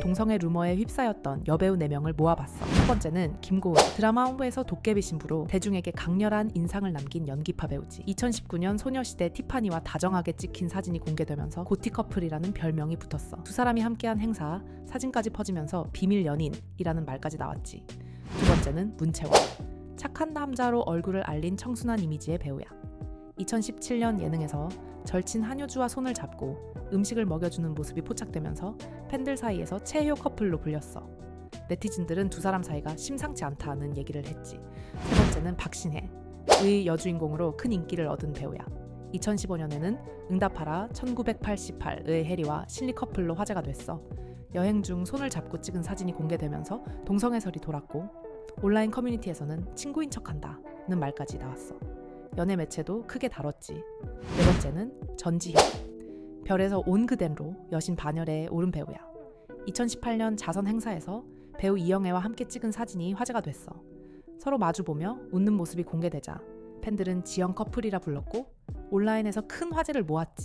동성애 루머에 휩싸였던 여배우 4명을 모아봤어. 첫 번째는 김고은. 드라마 홍보에서 도깨비 신부로 대중에게 강렬한 인상을 남긴 연기파 배우지. 2019년 소녀시대 티파니와 다정하게 찍힌 사진이 공개되면서 고티 커플이라는 별명이 붙었어. 두 사람이 함께한 행사, 사진까지 퍼지면서 비밀 연인이라는 말까지 나왔지. 두 번째는 문채원. 착한 남자로 얼굴을 알린 청순한 이미지의 배우야. 2017년 예능에서 절친 한효주와 손을 잡고 음식을 먹여주는 모습이 포착되면서 팬들 사이에서 최효 커플로 불렸어. 네티즌들은 두 사람 사이가 심상치 않다는 얘기를 했지. 세 번째는 박신혜. 의 여주인공으로 큰 인기를 얻은 배우야. 2015년에는 응답하라 1988의 해리와 실리 커플로 화제가 됐어. 여행 중 손을 잡고 찍은 사진이 공개되면서 동성애설이 돌았고 온라인 커뮤니티에서는 친구인 척한다는 말까지 나왔어. 연예 매체도 크게 다뤘지. 네 번째는 전지현. 별에서 온 그댄로 여신 반열에 오른 배우야. 2018년 자선 행사에서 배우 이영애와 함께 찍은 사진이 화제가 됐어. 서로 마주보며 웃는 모습이 공개되자 팬들은 지연 커플이라 불렀고 온라인에서 큰 화제를 모았지.